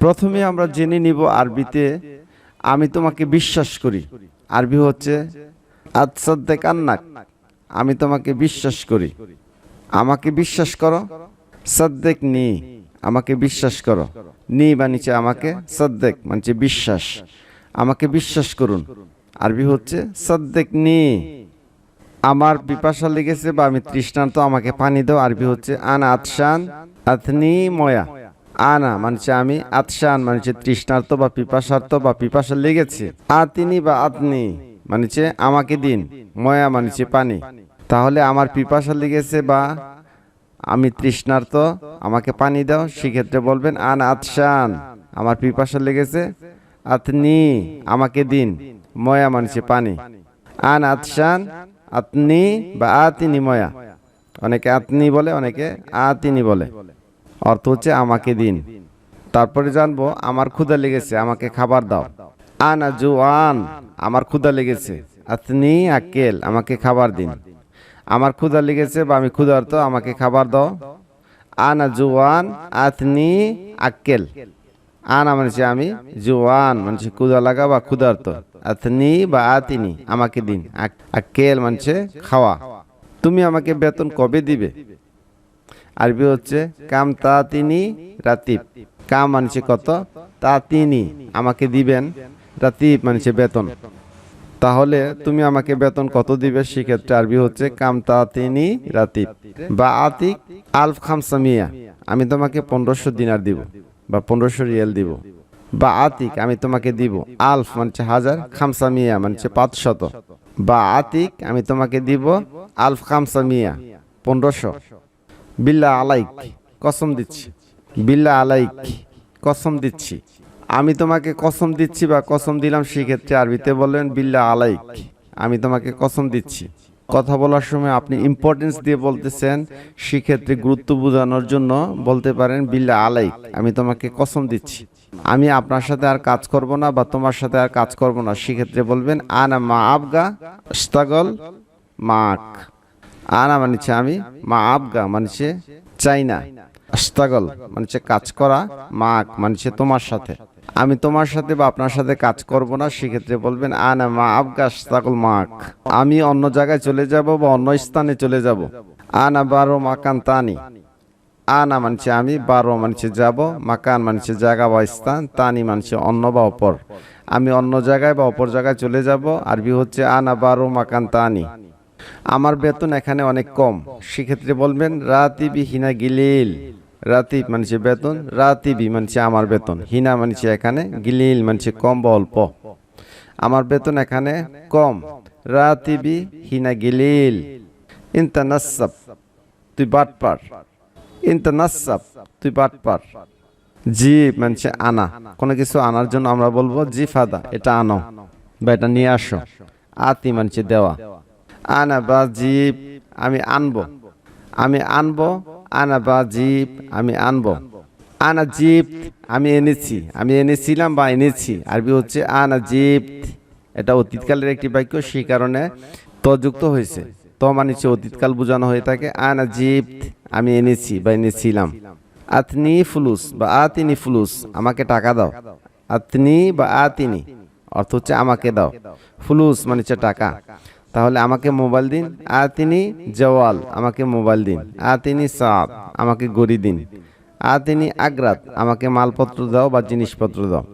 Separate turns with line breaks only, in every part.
প্রথমে আমরা জেনে নিব আরবিতে, আমি তোমাকে বিশ্বাস করি। আরবি হচ্ছে আতসাদ্দেক আন্নাক, আমি তোমাকে বিশ্বাস করি। আমাকে বিশ্বাস করো? সদ্দেক নি, আমাকে বিশ্বাস করো। নি বানিয়েছে আমাকে, সদ্দেক মানছে বিশ্বাস। আমাকে বিশ্বাস করুন। আরবি হচ্ছে, সদ্দেক নি। আমার পিপাসা লেগেছে বা আমি তৃষ্ণান্ত, আমাকে পানি দাও। আরবি হচ্ছে, আন আতশান আতনি ময়া। আনা মানছে আমি, আতশান মানছে, তৃষ্ণার্ত বা পিপাসার্থ বা পিপাসা লেগেছে। আতিনি বা আতনি মানছে আমাকে দিন, ময়া মানছে পানি। তাহলে আমার পিপাসা লেগেছে বা আমি তৃষ্ণার্ত, আমাকে পানি দাও, সেক্ষেত্রে বলবেন, আন আতশান, আমার পিপাসা লেগেছে। আতনি আমাকে দিন, ময়া মানছে পানি। আন আতশান, আতনি বা আতিনি ময়া। অনেকে আতনি বলে, অনেকে আতিনি বলে। অর্থ হচ্ছে আমাকে দিন। তারপরে জানব, আমার ক্ষুধা লেগেছে, আমাকে খাবার দাও। আনা জুয়ান, আমার ক্ষুধা লেগেছে। আতনি আকেল আমাকে খাবার দিন। আমার ক্ষুধা লেগেছে বা আমি ক্ষুধার্ত, আমাকে খাবার দাও। আনা জুয়ান, আতনি আকেল আনা মানছে আমি জুয়ান মানছে ক্ষুধা লাগা বা ক্ষুধার্ত। আতনি বা আতিনি, আমাকে দিন। আক- আকেল মানছে খাওয়া। তুমি আমাকে বেতন কবে দিবে? আরবি হচ্ছে কাম তা তিনি রাতিব। কাম মানছে কত? তা তিনি আমাকে দিবেন। রাতিব মানছে বেতন। তাহলে তুমি আমাকে বেতন কত দিবে? সেক্ষেত্রে আরবি হচ্ছে কাম তা তিনি রাতিব। বা আতিক আলফ খামসামিয়া আমি তোমাকে পনেরোশো দিনার দিব বা পনেরোশো রিয়াল দিব। বা আতিক, আমি তোমাকে দিব আলফ মানছে হাজার খামসামিয়া মানছে পাঁচশত। বা আতিক, আমি তোমাকে দিব আলফ খামসামিয়া পনেরোশো। বিল্লা আলাইক, কসম দিচ্ছি। বিল্লা আলাইক, কসম দিচ্ছি। আমি তোমাকে কসম দিচ্ছি বা কসম দিলাম সেক্ষেত্রে আরবিতে বললেন বিল্লা আলাইক। আমি তোমাকে কসম দিচ্ছি। কথা বলার সময় আপনি ইম্পর্টেন্স দিয়ে বলতেছেন, সেক্ষেত্রে গুরুত্ব বোঝানোর জন্য বলতে পারেন বিল্লা আলাইক। আমি তোমাকে কসম দিচ্ছি। আমি আপনার সাথে আর কাজ করব না বা তোমার সাথে আর কাজ করব না, সেক্ষেত্রে বলবেন, আনা মা আবগা স্তাগল মাক। আনা মানছে আমি, মা আবগা মানছে চাই না আস্তাগল মানছে কাজ করা মাক মানছে তোমার সাথে। আমি তোমার সাথে বা আপনার সাথে কাজ করব না, সেক্ষেত্রে বলবেন, আনা মা আবগা আস্তাগল মাক। আমি অন্য জায়গায় চলে যাব বা অন্য স্থানে চলে যাব। আনা বারো মাকান তানি। আনা মানছে আমি, বারো মানছে যাব, মাকান মানছে জায়গা বা স্থান, তানি মানছে অন্য বা অপর। আমি অন্য জায়গায় বা অপর জায়গায় চলে যাব, আরবি হচ্ছে আনা বারো মাকান তানি। আমার বেতন এখানে অনেক কম। সেক্ষেত্রে বলবেন, রাতিবি হিনা গিলিল। রাতিব মানছে বেতন, রাতিবি মানছে আমার বেতন। হিনা মানছে এখানে, গিলিল মানছে কম বা অল্প। আমার বেতন এখানে কম। রাতিবি হিনা গিলিল। ইন্তা নাসাব তুই বাটপার ইন্তা নাসাব তুই বাটপার জি মানছে আনা। কোনো কিছু আনার জন্য আমরা বলব জি ফাদা এটা আনো। বা এটা নিয়ে আসো। আতি মানছে দেওয়া। আনা বা জীব আমি আনব। আমি আনব, আনা বা জীব আমি আনব। আনা জীব, আমি এনেছি, আমি এনেছিলাম বা এনেছি। আরবি হচ্ছে আনা জীব। এটা অতীতকালের একটি বাক্য, সেই কারণে তযুক্ত হয়েছে। ত মানে হচ্ছে অতীতকাল বোঝানো হয়ে থাকে। আনা জীব, আমি এনেছি বা এনেছিলাম। আতনি ফুলুস বা আতিনি ফুলুস, আমাকে টাকা দাও। আতনি বা আতিনি, অর্থ হচ্ছে আমাকে দাও। ফুলুস মানে হচ্ছে টাকা। তাহলে আমাকে মোবাইল দিন, আর তিনি জওয়াল, আমাকে মোবাইল দিন, আর তিনি সাদ, আমাকে গড়ি দিন, আর তিনি আগ্রাত, আমাকে মালপত্র দাও বা জিনিসপত্র দাও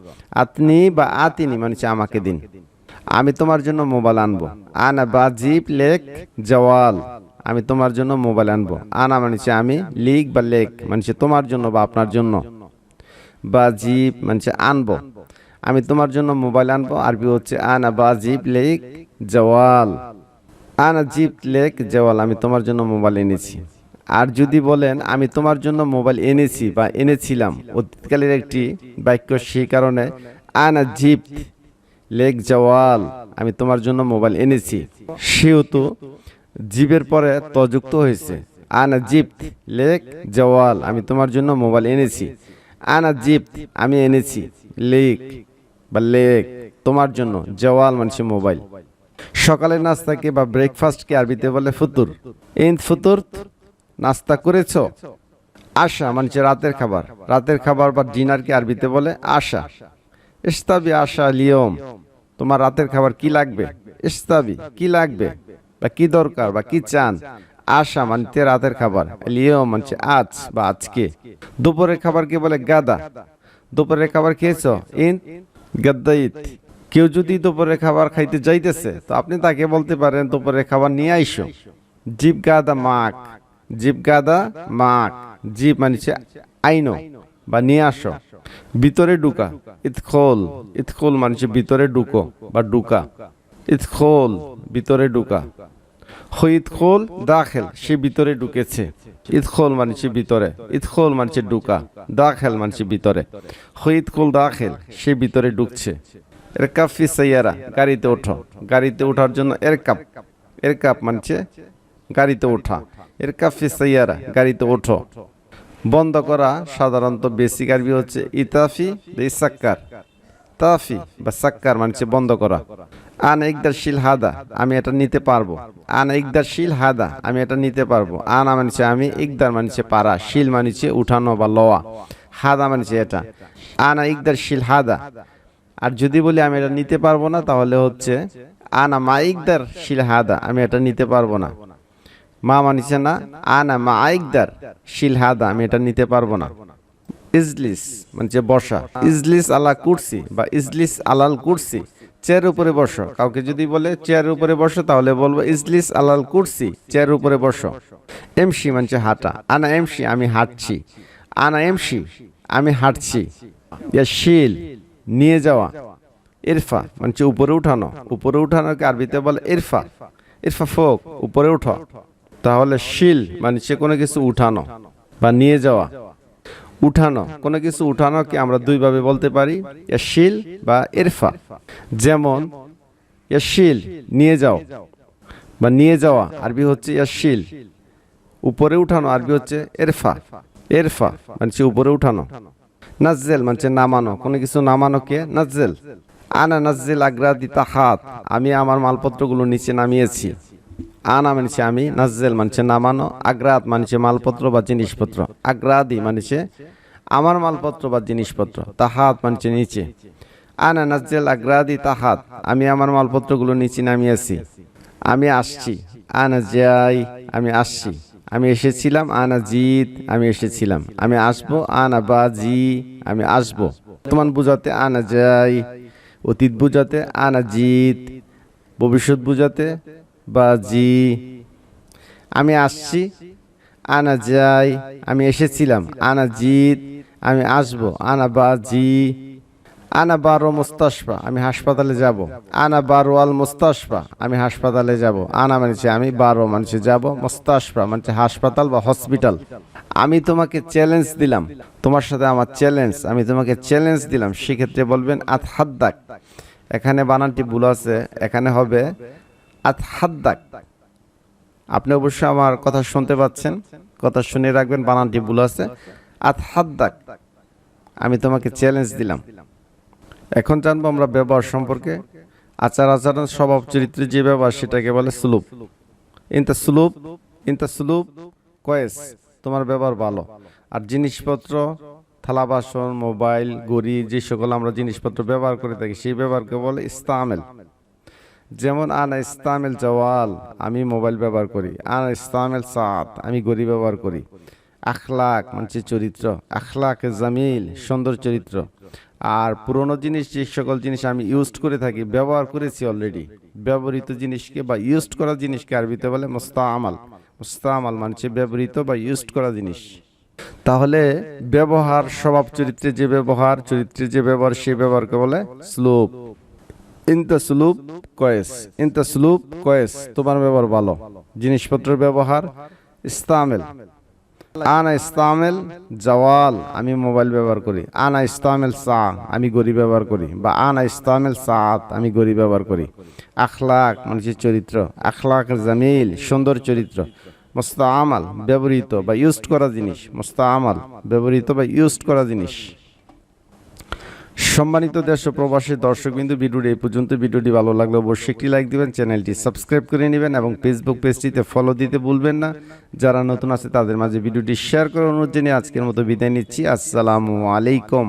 আতনি বা আতিনি মানে আমাকে দিন। আমি তোমার জন্য মোবাইল আনব। আনা বা জিপ লেক জওয়াল, আমি তোমার জন্য মোবাইল আনব। আনা মানছে আমি লিক বা লেক মানছে তোমার জন্য বা আপনার জন্য। বা জিপ মানছে আনব। আমি তোমার জন্য মোবাইল আনব। আরবি হচ্ছে আনা বা জিপ লেক জওয়াল। আনা জিপ লেক জওয়াল, আমি তোমার জন্য মোবাইল এনেছি। আর যদি বলেন, আমি তোমার জন্য মোবাইল এনেছি বা এনেছিলাম, অতীতকালের একটি বাক্য সেই কারণে আনা জিপ লেক জওয়াল, আমি তোমার জন্য মোবাইল এনেছি। সেহেতু জিপের পরে তযুক্ত হয়েছে। আনা জিপ লেক জওয়াল, আমি তোমার জন্য মোবাইল এনেছি। আনা জিপ আমি এনেছি, লেক বা লেক তোমার জন্য জওয়াল মানছে মোবাইল। সকালের নাস্তাকে বা ব্রেকফাস্টকে আরবিতে বলে ফুতুর। ইন ফুতুর, নাস্তা করেছ? আশা মানে হচ্ছে রাতের খাবার। রাতের খাবার বা ডিনারকে আরবিতে বলে আশা। ইস্তাবি আশা লিয়ম, তোমার রাতের খাবার কি লাগবে? ইস্তাবি কি লাগবে? বা কি দরকার? বা কি চান? আশা মানতে রাতের খাবার। লিয়ম মানছে আজ বা আজকে। দুপুরের খাবার কি বলে গাদা। দুপুরের খাবার খেয়েছো? ইন গাদ্দাইত কেউ যদি দুপুরের খাবার খাইতে যাইতেছে, তো আপনি তাকে বলতে পারেন, দুপুরের খাবার নিয়ে আইসো। জিপ গাদা মাক জিপ গাদা মাক জিপ মানছে আইনো বা নিয়ে আসো। ভিতরে ঢুকা ইতখোল ইতখোল মানছে ভিতরে ঢুকো বা ঢুকা। ইতখোল ভিতরে ঢুকা। খোল দাখেল, সে ভিতরে ঢুকেছে। ইতখোল মানছে ভিতরে ইতখোল মানছে ঢুকা, দাখেল মানছে ভিতরে। খোল দাখেল, সে ভিতরে ঢুকছে। এর কাফি সাইয়ারা, গাড়িতে ওঠো। গাড়িতে ওঠার জন্য এর কাপ এর কাপ মানছে গাড়িতে ওঠা। এর কাফি সাইয়ারা, গাড়িতে ওঠো। বন্ধ করা সাধারণত বেসিক আরবি হচ্ছে ইতাফি বা ইসাক্কার তাফি বা সাক্কার মানছে বন্ধ করা। আন একদার শিল হাদা, আমি এটা নিতে পারব। আন একদার শিল হাদা, আমি এটা নিতে পারব। আনা মানছে আমি একদার মানছে পারা, শিল মানছে উঠানো বা লওয়া। হাদা মানছে এটা। আনা একদার শিল হাদা। আর যদি বলি আমি এটা নিতে পারব না, তাহলে হচ্ছে আনা মা একদার শিল হাদা, আমি এটা নিতে পারব না। মা মানিছে না আনা মা আইকদার শিল হাদা, আমি এটা নিতে পারব না। ইজলিস মানে বসা। ইজলিস আলা কুরসি বা ইজলিস আলাল কুরসি। চেয়ার উপরে বসো। কাউকে যদি বলে চেয়ার উপরে বসো, তাহলে বলব, ইজলিস আলাল কুরসি চেয়ার উপরে বসো। এমসি মানে হাঁটা। আনা এমসি আমি হাঁটছি। আনা এমসি আমি হাঁটছি। শিল, নিয়ে যাওয়া। ইরফা মানে উপরে উঠানো। উপরে উঠানোকে আরবিতে বলে ইরফা। ইরফা ফোক, উপরে উঠো। তাহলে শিল মানে সে কোনো কিছু উঠানো বা নিয়ে যাওয়া। উঠানো। কোনো কিছু উঠানোকে আমরা দুইভাবে বলতে পারি শিল বা এরফা যেমন শিল নিয়ে যাও বা নিয়ে যাওয়া, আরবি হচ্ছে শিল উপরে উঠানো, আরবি হচ্ছে এরফা এরফা মানে উপরে উঠানো। নাজ্জেল মানে নামানো, কোনো কিছু নামানো কে নাজ্জেল। আনা নাজ্জেল আগ্রাদি তাহাত, আমি আমার মালপত্রগুলো নিচে নামিয়েছি। আনা মানছে আমি, নাজ্জেল মানছে নামানো আগ্রাত মানছে মালপত্র বা জিনিসপত্র। আগ্রাদি মানছে আমার মালপত্র বা জিনিসপত্র? তাহাত মানছে নিচে। আনা নাজ্জেল আগ্রাদি তাহাত আমি আমার মালপত্রগুলো নিচে নামিয়েছি। আমি আসছি। আনা যাই, আমি আসছি। আমি এসেছিলাম। আনা জিত আমি এসেছিলাম। আমি আসব। আনা বাজি, আমি আসব। বর্তমান বুঝাতে আনা যাই, অতীত বুঝাতে আনা জিত ভবিষ্যৎ বুঝাতে বাজি। আমি আসছি। আনা যাই, আমি এসেছিলাম। আনা জিত আমি আসব। আনা বাজি। আনা বারো মুস্তাসফা আমি হাসপাতালে যাব। আনা বারো আল মুস্তাসফা আমি হাসপাতালে যাব। আনা মানছে আমি বারো মানুষে যাব মুস্তাসফা মানে হাসপাতাল বা হসপিটাল। আমি তোমাকে চ্যালেঞ্জ দিলাম। তোমার সাথে আমার চ্যালেঞ্জ আমি তোমাকে চ্যালেঞ্জ দিলাম। সেক্ষেত্রে বলবেন, আত হাদ্দাক। এখানে বানানটি ভুল আছে। এখানে হবে, আত হাদ্দাক। আপনি অবশ্যই আমার কথা শুনতে পাচ্ছেন। কথা শুনে রাখবেন, বানানটি ভুল আছে। আত হাদ্দাক, আমি তোমাকে চ্যালেঞ্জ দিলাম। এখন জানব আমরা ব্যবহার সম্পর্কে। আচার আচরণ স্বভাব চরিত্রের যে ব্যবহার সেটাকে বলে সুলুপ ইনতা সুলুপ ইনতা সুলুপ কয়েস, তোমার ব্যবহার ভালো। আর জিনিসপত্র, থালা বাসন, মোবাইল গড়ি যে সকল আমরা জিনিসপত্র ব্যবহার করে থাকি, সেই ব্যবহারকে বলে ইস্তামেল। যেমন, আনা ইস্তামেল জওয়াল, আমি মোবাইল ব্যবহার করি। আনা ইস্তামেল সাত, আমি গড়ি ব্যবহার করি। আখলাক মানে চরিত্র, আখলাক জামিল, সুন্দর চরিত্র। আর পুরনো জিনিস যে সকল জিনিস আমি ইউজ করে থাকি, ব্যবহার করেছি অলরেডি ব্যবহৃত জিনিসকে বা ইউজ করা জিনিসকে আরবিতে বলে মোস্তামাল। মোস্তামাল মানছে ব্যবহৃত বা ইউজ করা জিনিস। তাহলে ব্যবহার স্বভাব চরিত্রে যে ব্যবহার, চরিত্রে যে ব্যবহার, সে ব্যবহারকে বলে স্লোপ ইনতা স্লুপ কয়েস, ইনতা স্লুপ কয়েস, তোমার ব্যবহার ভালো। জিনিসপত্রের ব্যবহার ইস্তামেল। আনা ইস্তামেল জওয়াল, আমি মোবাইল ব্যবহার করি। আনা ইস্তামেল সা আমি গড়ি ব্যবহার করি। বা আনা ইস্তামেল সাত আমি গড়ি ব্যবহার করি। আখলাক, মানুষের চরিত্র। আখলাক জামিল, সুন্দর চরিত্র। মোস্তা আমাল ব্যবহৃত বা ইউজ করা জিনিস। মোস্তা আমাল ব্যবহৃত বা ইউজ করা জিনিস। সম্মানিত দেশ ও প্রবাসী দর্শকবিন্দু, ভিডিওটি এই পর্যন্ত। ভিডিওটি ভালো লাগলে অবশ্যই একটি লাইক দিবেন, চ্যানেলটি সাবস্ক্রাইব করে নেবেন এবং ফেসবুক পেজটিতে ফলো দিতে ভুলবেন না। যারা নতুন আছে, তাদের মাঝে ভিডিওটি শেয়ার করার অনুরোধ জানিয়ে আজকের মতো বিদায় নিচ্ছি। আসসালামু আলাইকুম।